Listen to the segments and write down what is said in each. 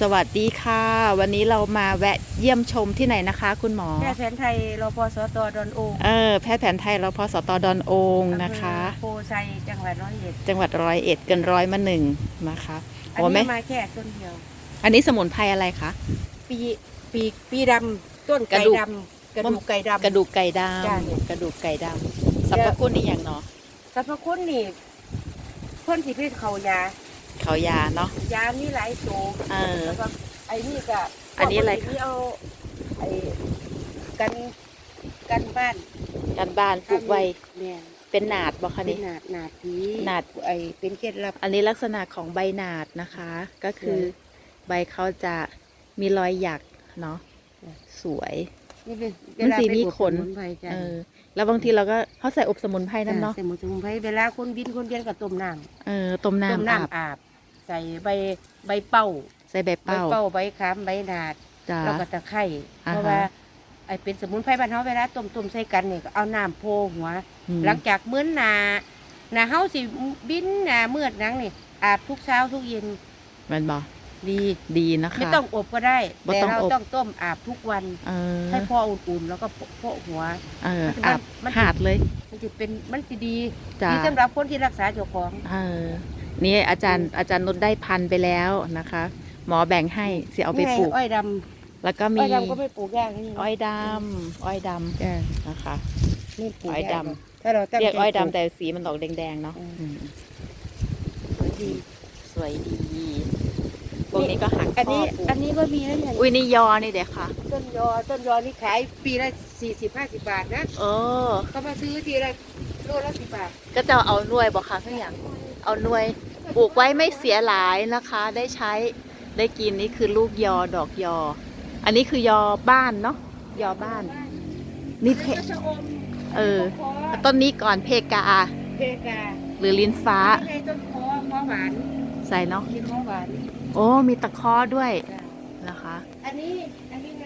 สวัสดีค่ะ วันนี้เรามาแวะเยี่ยมชมที่ไหนนะคะ คุณหมอ แพทย์แผนไทยรพสตดอนโองเออแพทย์แผนไทยเราพสตดอนโองนะคะอำเภอโพไซจังหวัดร้อยเอ็ดจังหวัดร้อยเอ็ดเกินร้อยมาหนึ่งนะคะอันโอ้ไหมนี้มาแค่ต้นเดียว อันนี้สมุนไพรอะไรคะ ปีปีปีดำต้นไก่กระดูกดำกระดูกไก่ดำกระดูกไก่ดจ้ะำกระดูกไก่ดำสรรพคุณนี่อย่างเนาะสรรพคุณนี่เพ่นสิพิษเขายา เขายาเนาะ ยามีหลายตัวเออ แล้วก็ไอ้นี่ก็อันนี้อะไรคะที่เอาไอ้กันกันบ้านการบ้านปลูกไว้เนี่ยเป็นหนาดบอกคะเป็นนี่หนาดหนาดผีหนาด ไอ้เป็นเคล็ดลับ อันนี้ลักษณะของใบหนาดนะคะ ก็คือใบเขาจะมีรอยหยักเนาะสวยนี่เป็นมันสีเวลาไปมีอบขนสมุไพรจ้ะเออแล้วบางทีเราก็เขาใส่อบสมุนไพรนั่นเนาะใส่หมูสมุนไพรเวลาคนบินคนเบียนก็ต้มน้เออต้มำต้มน้ำอาบน้ำอาบ ใส่ใบใบเป้าใส่ใบใบเป้า เป้าใบขามใบหนาดจ้า แล้วก็ตะไคร้อ่าฮะ เพราะว่าไอเป็นสมุนไพรบ้านเฮาเวลาต้มต้มใส่กันเนี่ยก็เอาน้ำโพหัว อืมหลังจากมื้อหนาหนาเฮาสิบินหนาเมื่อนังนี่อาบทุกเช้าทุกเย็นมันบอกดีดีนะคะ ไม่ต้องอบก็ได้ บ่แต่ต้องเราอบ ต้องต้มอาบทุกวัน เออให้พออุ่นๆแล้วก็โปะหัว เออมันอาบมัน หาดเลยมันจะเป็นมันจะดีจ้าดีสำหรับคนที่รักษาเจ้าของ เออ นี่อาจารย์อาจารย์นุชได้พันธุ์ไปแล้วนะคะ หมอแบ่งให้สิเอาไปนี่ไงปลูก อ้อยดแล้วก็ำมีอ้อยดำก็ไม่ปลูกยากนี่นะอ้อยดำอ้อยดำจ้ะนะคะนี่ปลูกอ้อยยากดำนะถ้าเราตั้งเรียกใจอ้อยปลูดำแต่สีมันออกแดงๆเนาะอืมอืมดีสวยดีพวกนี้ก็หักอันนี้ข้ปลูกอันนี้ก็มีนะเนี่ยอุ้ยนี่ยอนี่เด็กค่ะ ต้นยอต้นยอนี่ขายปีละสี่สิบห้าสิบบาทนะเออเขามาซื้อทีละโลละสิบบาทก็จะเอาหน่วยบอกค่ะสักอย่าง เอาหน่วย ปลูกไว้ไม่เสียหลายนะคะ ได้ใช้ได้กินนี่คือลูกยอดอกยอ อันนี้คือยอบ้านเนาะยอบ้าน นี่เพชะอมเออคอต้นนี้ก่อนเพกา เพกา หรือลิ้นฟ้านี่ไงต้นคอคอหวานใส่เนาะกินคอหวานโอ้มีตะเคอด้วยจ้ะนะคะ อันนี้อันนี้ไง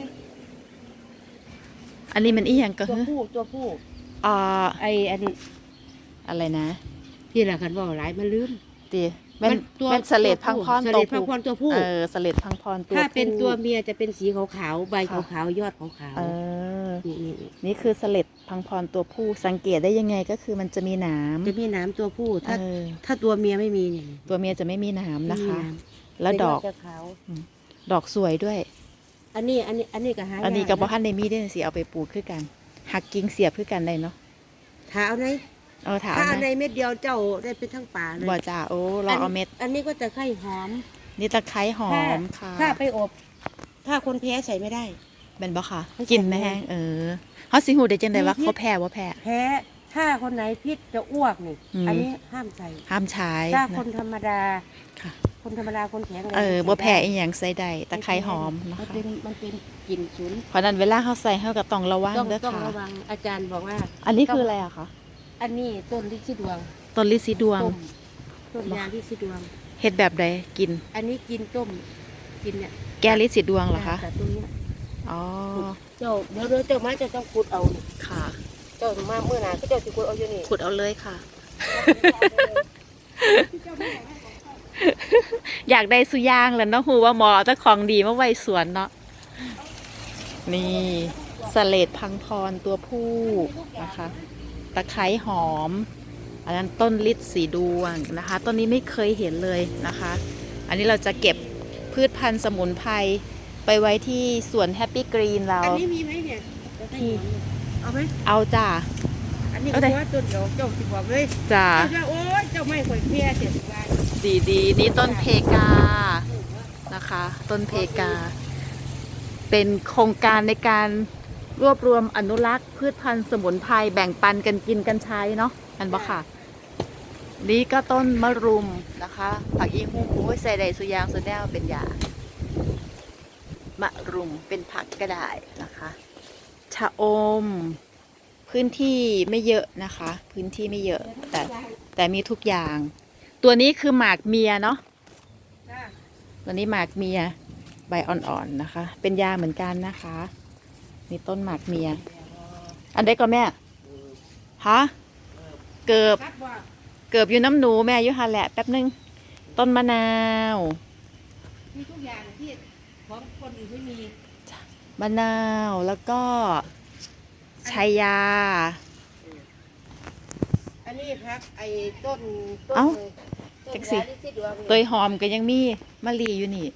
อันนี้มันอีหยังก็ตัวคือผู้ตัวผู้อ่าไออันนี้อะไรนะที่ละกันว่าหลายมันลืม ตีแม่นตัวแม่นเสลดพังพรสตัเลวดพังผู้พรตัวผู้ เออเสลดพังพรตัวถ้าเป็นผู้ ตัวเมียจะเป็นสีขาวๆ ใบค่ะขาวๆยอดขาวเออ ๆ นี่นี่นี่นี่คือเสล็ดพังพรตัวผู้สังเกตได้ยังไงก็คือมันจะมีหนามจะมีหน้ำตัวผู้ ถ้าเออถ้าตัวเมียไม่มีเนี่ยตัวเมียจะไม่มีหนามนะคะ ไม่มีแล้วดอก เป็นยจะขาวดอกสวยด้วย อันนี้อันนี้อันนี้ก็หายากอันนี้กับะพ่อฮันในมีได้สิเอาไปปลูกคือกัน หักกิ่งเสียบคือกันได้เนาะ ถ้าเอาใน เอาถามถ้าเอาในนะเม็ดเดียวเจ้าได้เป็นทั้งป่าเลยบ่จ่าโอ้เราเอาเม็ด อันนี้ก็จะไข่หอม นี่ตะไคร้หอมค่ะถ้าไปอบ ถ้าคนแพ้ใส่ไม่ได้เป็นบ่ค่ะไม่ใช่กินไหมแห้งเออเขาสิหูได้จังไดว่ามีพิษเขาแพ้ว่าแพ้แพ้ถ้าคนไหนพิษจะอ้วกนี่อืมอันนี้ห้ามใส่ ห้ามใช้ถ้านะคนธรรมดาค่ะคนธรรมดาคนแข็งแรงเออใส่บ่แพ้ได้อีหยังใส่ได้ตะไคร้หอมนะมันคะเป็นมันเป็นกลิ่นฉุนเพราะนั้นเวลาเขาใส่เขาก็ต้องระวังต้องเด้อต้องค่ะระวังอาจารย์บอกว่า อันนี้คืออะไรอะคะ อันนี้ต้นลิชิดวงต้นลิซิดวงต้มต้นยาลิชิดวง เฮ็ดแบบใดกิน อันนี้กินต้มกินเนี่ยแก้ลิซิดวงเหรอคะ แต่ตรงเนี้ยอ๋อ เจ้าเดี๋ยวเดี๋ยวเจ้ามาเจะต้องขุดเอานี่ค่ะ เจ้ามาเมื่อหนาก็เจ้าสิขุดเอาอยู่นี่ขุดเอาเลยค่ะ อยากได้สุย่างแล้วเนาะฮูว่าหมอเจ้าของดีมาไว้สวนเนาะ นี่สเลดพังพรตัวผู้นะคะ ตะไคร้หอม อันนั้นต้นลิศสีดวงนะคะ ต้นนี้ไม่เคยเห็นเลยนะคะ อันนี้เราจะเก็บพืชพันธุ์สมุนไพรไปไว้ที่สวนแฮปปี้กรีนเราอันนี้มีไหมเนี่ยจะให้หอมเนี่ยเอาไหมเอาจ้าอันนี้เอาก็ดิว่าต้นเดียวเจ้าสิบอกเลยจ้าเจ้าว่าโอ๊ยเจ้าไม่ข่อยเพี้ยเจ็ดสิบบาทดีดีๆนี่ต้นเพกานะคะ ต้นเพกา เป็นโครงการในการ รวบรวมอนุรักษ์พืชพันธุ์สมุนไพรแบ่งปันกันกินกันใช้เนาะอันบ่ค่ะ นี่ก็ต้นมะรุมนะคะ ผักอีหูโอ้ยใส่ใดสุยางสุแนวเป็นยามะรุมเป็นผักก็ได้นะคะชะอม พื้นที่ไม่เยอะนะคะ พื้นที่ไม่เยอะ แต่แต่มีทุกอย่าง ตัวนี้คือหมากเมียเนาะตัวนี้หมากเมียใบอ่อนๆนะคะ เป็นยาเหมือนกันนะคะ มีต้นหมากเมีย อันใดก็แม่ ฮะ เกือบคัดว่าเกือบอยู่น้ำหนูแม่อยู่หันแหละแป๊บนึง ต้นมะนาวมมีทุกอย่างที่ของคนอื่นไม่มี มะนาวแล้วก็ชัยยา อันนี้พักไอ้ต้นต้นเอ้าเลยต้นจักสิ ยาลิซิดวงเตยหอมก็ยังมีมะลีอยู่นี่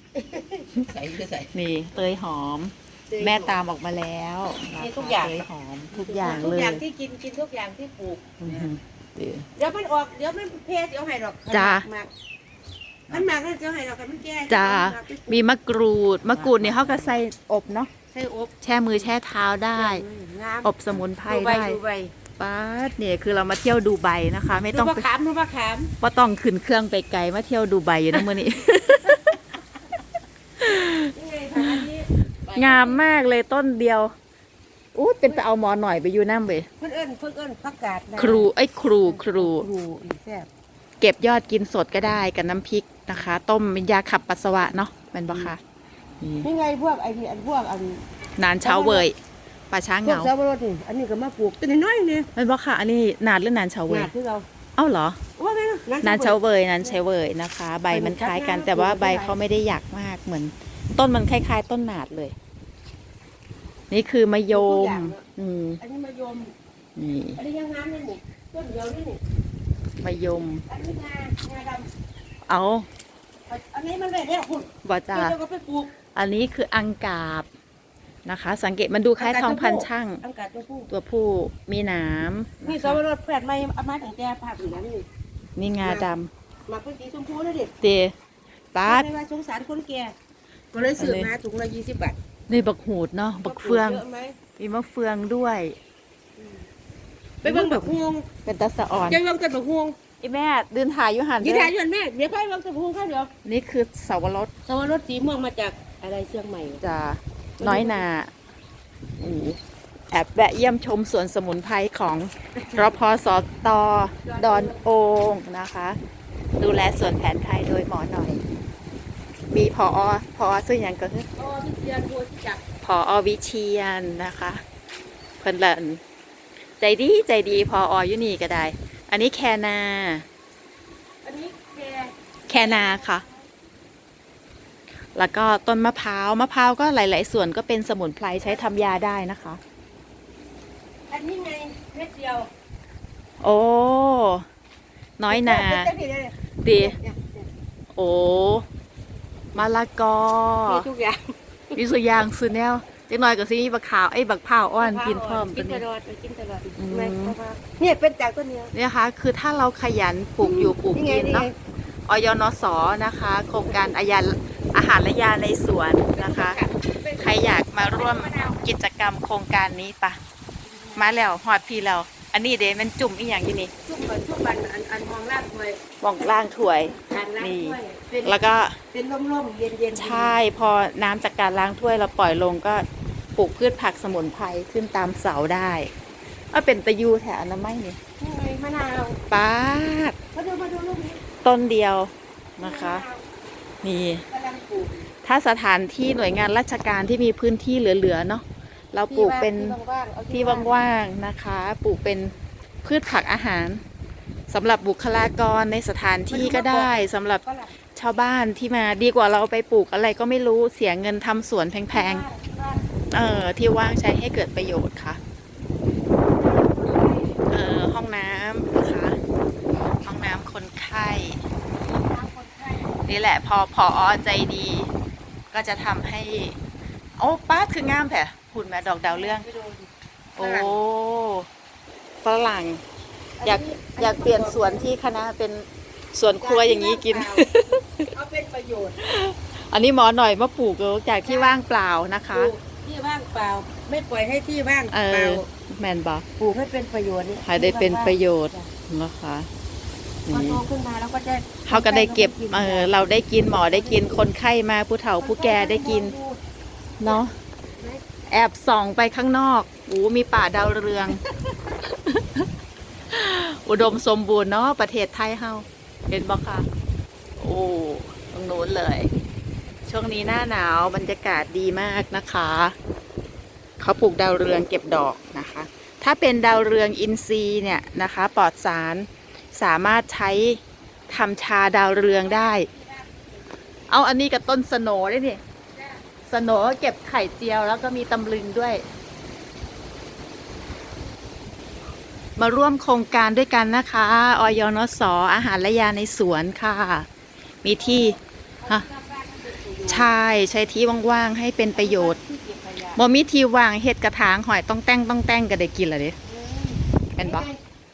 ใส่ก็ใส่นี่เตยหอม แม่ตามออกมาแล้วมีทุกอย่างเตยหอมทุกอย่างทุกเลยอย่างที่กินกินทุกอย่างที่ปลูก อือหือเดี๋ยว เดี๋ยวมันออกเดี๋ยวมันเพศเดี๋ยวให้ดอกจ้า หมากมันหมากแล้วเดี๋ยวให้ดอกกันมันแก่จ้ามันหกไปปลูกมีมะกรูด มะกรูดเนี่ยเขาก็ใส่อบเนาะใส่อบแช่มือแช่เท้าได้ งามอบสมุนไพรดูใบได้ดูใบป้าดเนี่ยคือเรามาเที่ยวดูไบนะคะ ไม่ดูต้องมะไปขามดูมะขาม ว่าต้องขึ้นเครื่องไปไกลมาเที่ยวดูไบอยู่นะมื่อนี้ นี่ไงคะอันนี้ งามมากเลยต้นเดียวอู้เป็นไปเอาหมอหน่อยไปอยู่น้ำเว้ยเพิ่นเอิ้นเพิ่นเอิ้นผักกาดนะครูไอ้ยครูครู ครูอีแซ่บเก็บยอดกินสดก็ได้กับน้ำพริกนะคะ ต้มเป็นยาขับปัสสาวะเนาะเป็นปะคะนี่นี่ไงพวกไอ้นี่อันพวกอันนานเช้าเวยป่าช้าพวเหกงาสับปะรดนี่อันนี้ก็มาปลูกตัวน้อยๆนี่เป็นปะคะอันนี้นานหรือนานเช้าเวยหนาคือเราเอ้าเหรอ ว่าไงนานเช้าเวยนานเช้าเวยนะคะ ใบมันคล้ายกัน แต่ว่าใบเขาไม่ได้หยักมากเหมือน ต้นมันคล้าย ๆ ต้นหนาดเลย นี่คือมะยม อืม อันนี้มะยม นี่อันนี้ยังงามเลยนี่ต้นเดียวนี่นี่มะยม อันนี้งางาดเอาำอันนี้มันแบบนี้คุณบอจ้าเดี๋ยวก็ไปปลูกอันนี้คืออังกาบนะคะ สังเกตมันดูคล้ายทองพันช่าง อังกาศตัวผู้ตัวผู้มีหนามนี่นะสับคะปะรดแผดไม่เอามาตั้งแต่ภาพอยู่แล้วนี่นี่งาดมาเป็นสีชมพูเลยดิำเตปาดไม่ว่าสงสารคนแก่ก็เลยซื้อมาถุงละยี่สิบบาท นี่บักหูดเนาะบักเฟืองเยอะไหมมีมะเฟืองด้วย ไปเบิ่งบักฮวงเป็นตะสะอ่อนจะเบิ่งต้นบักฮวงอีแม่เดินถ่ายอยู่หันยี่เด้ถ่ายออยู่นั่นแม่เดี๋ยวไปเบิ่งต้นบักฮวงข้างเดียวนี่คือเสาวรสสวรสสีม่วงมาจากอะไรเชียงใหม่จะน้อยนาอูแอบแวะเยี่ยมชมสวนสมุนไพรของรพสตดอนโองนะคะ ดูแลสวนแผนไทยโดยหมอหน่อย มีพอพอซึ่งยังก็คืออ๋อที่เชียงบัวที่จักพอวิเชียนนะคะเพิ่นเลินใจดีใจดีพอออยู่นี่ก็ได้ อันนี้แคนาอันนี้แกแคนาค่ะ แล้วก็ต้นมะพร้าวมะพร้าวก็หลาย ๆ ส่วนก็เป็นสมุนไพรใช้ทำยาได้นะคะ อันนี้ไงเม็ดเดียว โอ้น้อยนาเม็ดเดียวดีเนี่ยโอ้ มะละกอมีทุกอย่างมีสุอยางสุแนวจักหน่อยก็สิมีบักขาวไอ้ยบักพร้าวอ่อนกินพร้อมกิตัวนตนี้ลอดกินตลอดอืมแม่เพราะว่าเนี่ยเป็นจากต้นเนี้ยเนี่ยค่ะคือถ้าเราขยันปลูกอยู่ปลูกนี่ไงกินนี่ไงเนาะอยนสนะคะ โครงการอาญาอาหารและยาในสวนนะคะ ใครอยากมาร่วมกิจกรรมโครงการนี้ปะมาแล้วหอดพี่แล้ว อันนี้เดมันจุ่มอีกอย่างอยู่นี่ทุกคนทุกวันอันอันมองล่างถวยมองล่างถ้วยการล้างนี่ถ้วยเป็นแล้วก็เป็นร่มๆเย็นๆใช่พอน้ำจากการล้างถ้วยเราปล่อยลงก็ปลูกพืชผักสมุนไพรขึ้นตามเสาได้ว่าเป็นตะยูแถวอนามัยนี่นี่ไงมะนาวป้าดมาดูมาดูลูกนี้ต้นเดียวนะคะ นี่กำลังปลูกถ้าสถานที่หน่วยงานราชการที่มีพื้นที่เหลือๆเนาะ เราปลูกเป็นที่ว่างๆเอาที่ว่างๆนะคะ ปลูกเป็นพืชผักอาหารสำหรับบุคลากรในสถานที่ก็ได้สำหรับฝรั่งชาวบ้านที่มาดีกว่าเราไปปลูกอะไรก็ไม่รู้เสียเงินทำสวนแพงที่ว่างๆเออที่ว่างใช้ให้เกิดประโยชน์ค่ะเออห้องน้ำนะคะห้องน้ำคนไข้น้ำคนไข้นี่แหละพอพออใจดี ก็จะทำให้ โอ้ป้าดคืองามแผะ หุ่นแม่ดอกดาวเรื่องไปดูดิโอ้ฝรั่ง อยากอยากเปลี่ยนสวนที่คณะเป็นสวนครัวอย่างนี้กิน เอาเป็นประโยชน์อันนี้หมอหน่อยมาปลูกจากที่ว่างเปล่านะคะ ปลูกที่ว่างเปล่า ไม่ปล่อยให้ที่ว่างเอเปอล่าแมนบอกปลูกให้เป็นประโยชน์นี่ให้ได้เป็นประโยชน์จ้ะนะคะพอนี่โตขึ้นมาแล้วก็จะเขาก็ได้เก็บเออเราได้กินหมอได้กินคนไข้มาผู้เฒ่าผู้แก่ได้กิน เนาะ แอบส่องไปข้างนอกโอ้มีป่าดาวเรือง อุดมสมบูรณ์เนาะประเทศไทยเฮาเห็นบ่คะโอ้ตรงนู้นเลย ช่วงนี้หน้าหนาวบรรยากาศดีมากนะคะ เขาปลูกดาวเรืองเก็บดอกนะคะ ถ้าเป็นดาวเรืองอินทรีย์เนี่ยนะคะปลอดสารสามารถใช้ทำชาดาวเรืองได้ เอาอันนี้กับต้นสโหนด้นี่ สโหนเก็บไข่เจียวแล้วก็มีตำลึงด้วย มาร่วมโครงการด้วยกันนะคะออยนสอาหารและยาในสวนค่ะ มีที่ฮะใช่ใช้ที่ว่างๆให้เป็นประโยชน์ที่เก็บขยะบ่มีที่ว่างเฮ็ดกระถางหอยต้องแต่งต้องแต่งก็ได้กินละเด้เป็นปะ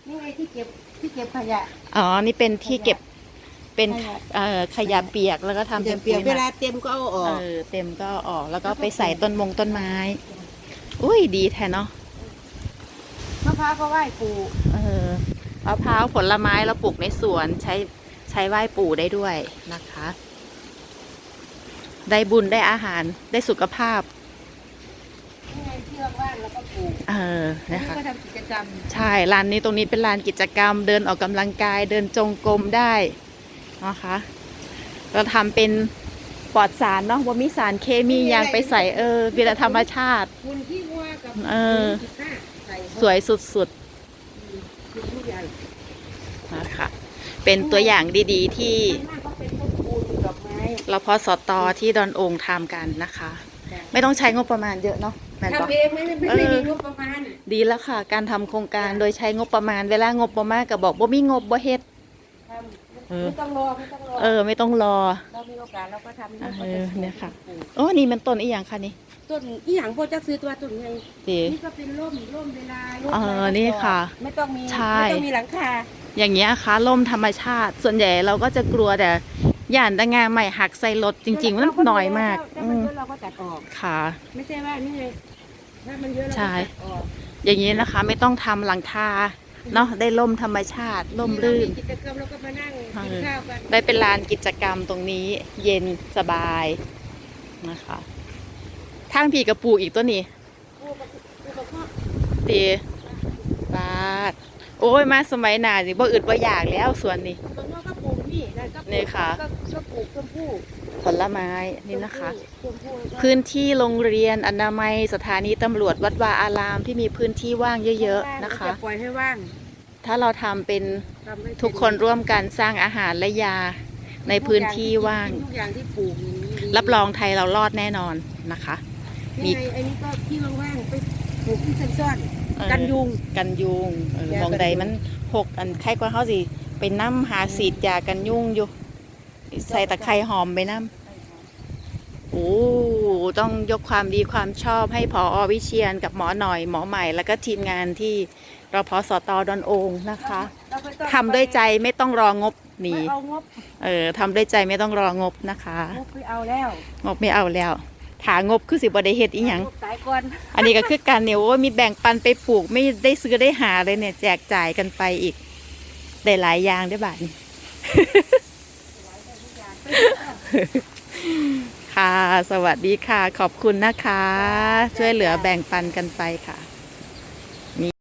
นี่ไงที่เก็บที่เก็บขยะอ๋อ นี่เป็นที่เก็บ เป็นขยะเอ่อขยะเปียกแล้วก็ทำเป็นเปียกปุ๋เวหมัลากเต็มก็เอาออก เออเต็มก็เอาออกแล้วก็ไปใส่ต้นมงต้นไม้ อุ้ยดีแท้เนาะมะพร้าวก็ไหว้ปู่เออมะพร้าวผลไม้เราปลูกในสวนใช้ใช้ไหว้ปู่ได้ด้วยนะคะ ได้บุญได้อาหารได้สุขภาพนี่ไงที่ว่างๆแล้วก็ปลูกเออนี่นะคะก็ทำกิจกรรมใช่ร้านนี้ตรงนี้เป็นลานกิจกรรม เดินออกกำลังกาย เดินจงกรมได้ นะคะเราทำเป็นปลอดสารเนาะว่ามีสารเคมีหยางไปใส่เออวิธรรมชาติ คุณที่วัวกับเออคุณที่ข้าใส่สวยสุดคุณทุกอย่างๆนะคะเป็นตัวอย่างดีๆที่ข้างหน้าก็เป็นต้นปูนดอกไม้เราพอสตอที่ดอนองค์ทำกันนะคะ ไม่ต้องใช้งบประมาณเยอะเนาะแม่นปะทำเองไม่ไม่ไม่เออมีงบประมาณ ดีแล้วค่ะ การทำโครงการโดยใช้งบประมาณเวลางบประมาณก็บอกบ่มีงบบ่เฮ็ดทำ เออไม่ต้องรอไม่ต้องรอเออ ไม่ต้องรอ เรามีโอกาสเราก็ทำเออเนี่ยค่ะ โอ้นี่มันต้นอีหยังคะนี่ต้นอีหยังพวกจะซื้อตัวต้นไงดีนี่ก็เป็นร่มร่มเวลาร่มเอออะไรก็นี่ค่ะไม่ต้องมีใช่ ไม่ต้องมีหลังคาอย่างเงี้ยค่ะล่มธรรมชาติ ส่วนใหญ่เราก็จะกลัวแต่ย่านตะงาใหม่หักใส่รถจริง ๆ มันน้อยมากถ้าอืมันมเยอะเราก็ตัดออก ค่ะ ไม่ใช่ว่านี่ไงถ้ามันเยอะเราใช่ก็ตัดออกอย่างนี้นะคะ ไม่ต้องทำหลังคา เนาะได้ล่มธรรมชาติล่มลื่นเรากิจกรรมเราก็มานั่งกินข้าวกันได้เป็นลานกิจกรรมตรงนี้ เย็นสบายนะคะทางผีกระปูอีกตัวนี้ปูกับปูกับพ่อดีบาดโอ้ยมาสมัยหนาสิบ่อึดบ่อยากแล้วส่วนนี้ตรงนู้นก็ปลูกนี่นั่นก็ปลูกนี่ค่ะก็ก็ปลูกชมพู่ ผลไม้นี่นะคะชมพู่แล้วก็พื้นที่โรงเรียนอนามัยสถานีตำรวจวัดวาอารามที่มีพื้นที่ว่างเยอะ ๆ นะคะจปล่อยให้ว่าง ถ้าเราทำเป็นทำให้เป็ทุกคนร่วมกันสร้างอาหารและยาในพื้นที่ว่าง ทุกอย่างที่ปลูกอย่างนี้ดีรับรองไทยเรารอดแน่นอนนะคะ มีนี่ไงไอ้นี่ก็ที่ว่างๆไปปลูกที่ซ่อนเออๆกันยุง กันยุงเออยากันมองใดยุงมันหกอันไข้กว่าเขาสิไปน้ำหาสีดยากันยุงอยู่ ใส่ตะไคร้หอมไปน้ำโอ้ต้องยกความดีความชอบให้พออวิเชียนกับหมอหน่อยหมอใหม่ แล้วก็ทีมงานที่รพสตดอนองค์นะคะเราไม่ต้องทำด้วยใจไม่ต้องรองบหนีไม่เอางบเออทำด้วยใจไม่ต้องรองบนะคะงบไปเอาแล้วงบไม่เอาแล้วถางบคือสิบ่ได้เฮ็ดอีหยังงบสายก่อนอันนี้ก็คือการเนี่ยโอ้ยมีแบ่งปันไปปลูกไม่ได้ซื้อได้หาเลยเนี่ย แจกจ่ายกันไปอีก ได้หลายอย่างได้อบาทนี้ ค่ะ สวัสดีค่ะ ขอบคุณนะคะ ช่วยเหลือแบ่งปันกันไปค่ะ